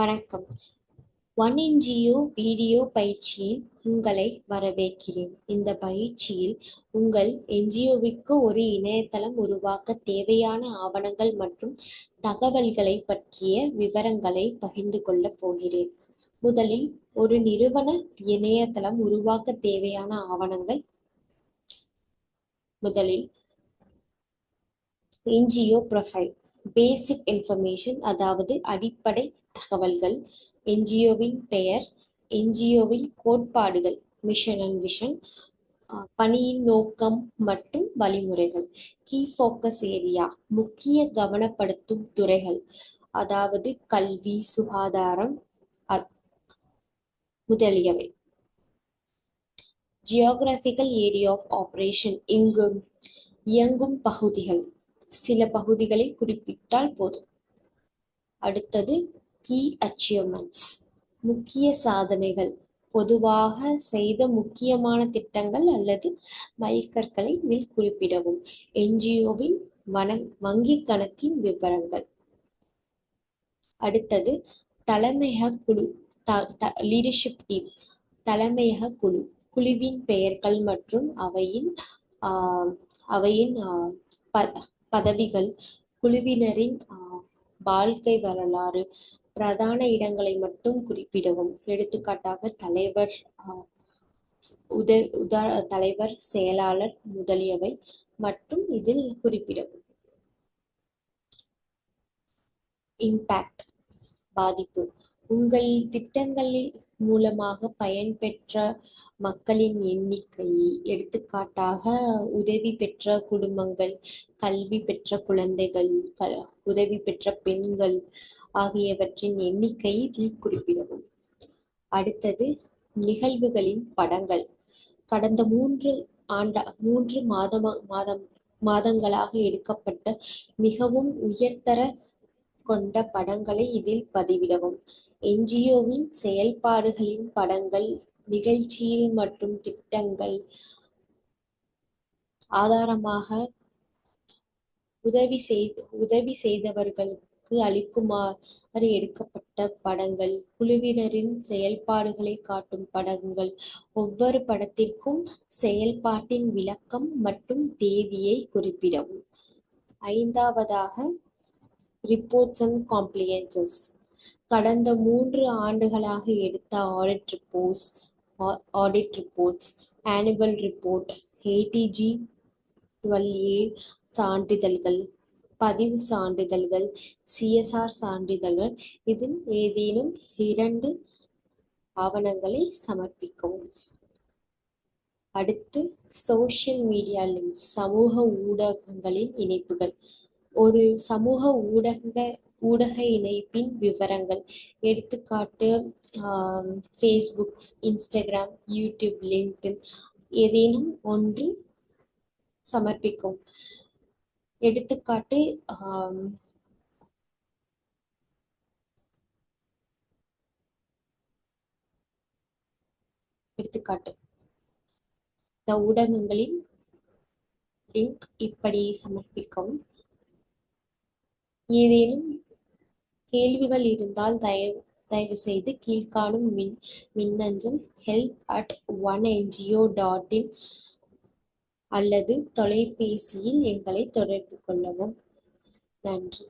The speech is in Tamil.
வணக்கம். ஒன் இன்ஜியோ வீடியோ பயிற்சியில் உங்களை வரவேற்கிறேன். இந்த பயிற்சியில் உங்கள் என்ஜிஓவிற்கு ஒரு இணையதளம் உருவாக்க தேவையான ஆவணங்கள் மற்றும் தகவல்களை பற்றிய விவரங்களை பகிர்ந்து கொள்ளப் போகிறேன். முதலில் ஒரு நிறுவன இணையதளம் உருவாக்க தேவையான ஆவணங்கள். முதலில் என்ஜிஓ ப்ரொஃபைல் பேசிக் இன்ஃபர்மேஷன் அதாவது அடிப்படை தகவல்கள் என்ஜிஓவின் பெயர் என்ஜிஓவின் கோட்பாடுகள் மிஷன் அண்ட் விஷன் பணியின் நோக்கம் மற்றும் வழிமுறைகள் கீ ஃபோக்கஸ் ஏரியா முக்கிய கவனப்படுத்தும் துறைகள் அதாவது கல்வி சுகாதாரம் முதலியவை. ஜியோகிராபிக்கல் ஏரியா ஆஃப் ஆப்ரேஷன் இங்கு இயங்கும் பகுதிகள். சில பகுதிகளை குறிப்பிட்டால் போதும். அடுத்தது கீ அச்சீவ்மெண்ட்ஸ் முக்கிய சாதனைகள். பொதுவாக செய்த முக்கியமான திட்டங்கள் அல்லது மைல்கற்களை இதில் குறிப்பிடவும். என்ஜிஓவின் வன வங்கி கணக்கின் விவரங்கள். அடுத்தது தலைமையக குழு லீடர்ஷிப் டீம் தலைமையக குழு. குழுவின் பெயர்கள் மற்றும் அவையின் அவையின் பதவிகள். குழுவினரின் வாழ்க்கை வரலாறு பிரதான இடங்களை மட்டும் குறிப்பிடவும். எடுத்துக்காட்டாக தலைவர் உத உதா தலைவர் செயலாளர் முதலியவை மற்றும் இதில் குறிப்பிடவும். இம்பேக்ட் பாதிப்பு. உங்கள் திட்டங்களில் மூலமாக பயன்பெற்ற மக்களின் எண்ணிக்கை எடுத்துக்காட்டாக உதவி பெற்ற குடும்பங்கள் கல்வி பெற்ற குழந்தைகள் உதவி பெற்ற பெண்கள் ஆகியவற்றின் எண்ணிக்கையை இதில் குறிப்பிடவும். அடுத்தது நிகழ்வுகளின் படங்கள். கடந்த மூன்று ஆண்ட மூன்று மாதமா மாதம் மாதங்களாக எடுக்கப்பட்ட மிகவும் உயர்தர கொண்ட படங்களை இதில் பதிவிடவும். என்ஜிஓவின் செயல்பாடுகளின் படங்கள் நிகழ்ச்சியில் மற்றும் திட்டங்கள் ஆதாரமாக உதவி செய்து உதவி செய்தவர்களுக்கு அளிக்குமாறு எடுக்கப்பட்ட படங்கள். குழுவினரின் செயல்பாடுகளை காட்டும் படங்கள். ஒவ்வொரு படத்திற்கும் செயல்பாட்டின் விளக்கம் மற்றும் தேதியை குறிப்பிடவும். ஐந்தாவதாக ரிப்போர்ட்ஸ் அண்ட் காம்ப்ளியன்சஸ் கடந்த மூன்று ஆண்டுகளாக எடுத்த audit reports audit reports annual report eighty G twelve A சான்றிதழ்கள் பதிவு சான்றிதழ்கள் சிஎஸ்ஆர் சான்றிதழ்கள் இதில் ஏதேனும் இரண்டு ஆவணங்களை சமர்ப்பிக்கவும். அடுத்து சோஷியல் மீடியா லிங்க்ஸ் சமூக ஊடகங்களின் இணைப்புகள். ஒரு சமூக ஊடக ஊடக இணைப்பின் விவரங்கள். எடுத்துக்காட்டு ஃபேஸ்புக் இன்ஸ்டாகிராம் யூடியூப் லிங்க்டின் ஏதேனும் ஒன்று சமர்ப்பிக்கும். எடுத்துக்காட்டு எடுத்துக்காட்டு. இந்த ஊடகங்களின் லிங்க் இப்படி சமர்ப்பிக்கவும். ஏதேனும் கேள்விகள் இருந்தால் தயவு தயவுசெய்து கீழ்காணும் மின் மின்னஞ்சல் help at one NGO dot in அல்லது தொலைபேசியில் எங்களை தொடர்பு கொள்ளவும். நன்றி.